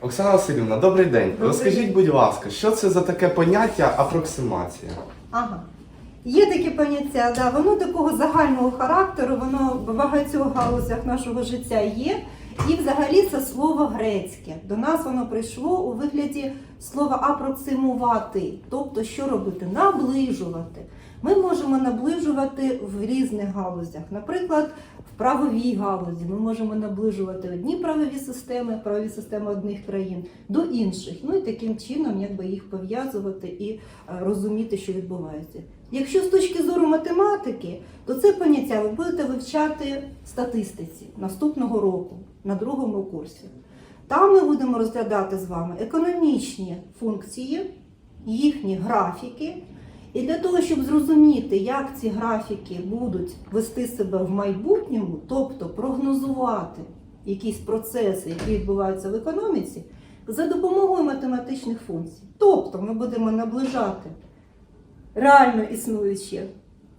Оксана Васильівна, добрий день. Добрий Розкажіть, будь ласка, що це за таке поняття апроксимація? Ага. Є таке поняття, да, воно такого загального характеру, воно в багатьох галузях нашого життя є. І взагалі це слово грецьке. До нас воно прийшло у вигляді слова апроксимувати, тобто що робити? Наближувати. Ми можемо наближувати в різних галузях. Наприклад, правовій галузі ми можемо наближувати одні правові системи, правові системи одних країн до інших. Ну і таким чином якби їх пов'язувати і е, розуміти, що відбувається. Якщо з точки зору математики, то це поняття ви будете вивчати статистиці наступного року на другому курсі. Там ми будемо розглядати з вами економічні функції, їхні графіки. І для того, щоб зрозуміти, як ці графіки будуть вести себе в майбутньому, тобто прогнозувати якісь процеси, які відбуваються в економіці, за допомогою математичних функцій. Тобто ми будемо наближати реально існуючі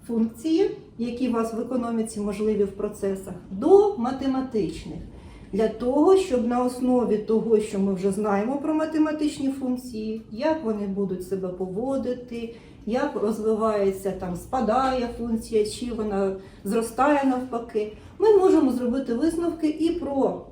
функції, які у вас в економіці можливі в процесах, до математичних. Для того, щоб на основі того, що ми вже знаємо про математичні функції, як вони будуть себе поводити, як розвивається там, спадає функція, чи вона зростає навпаки, ми можемо зробити висновки і про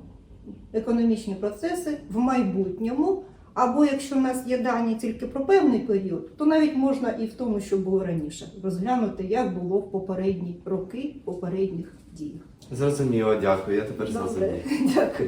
економічні процеси в майбутньому. Або якщо в нас є дані тільки про певний період, то навіть можна і в тому, що було раніше, розглянути, як було в попередні роки, в попередніх діях. Зрозуміло, дякую. Я тепер Добре, дякую.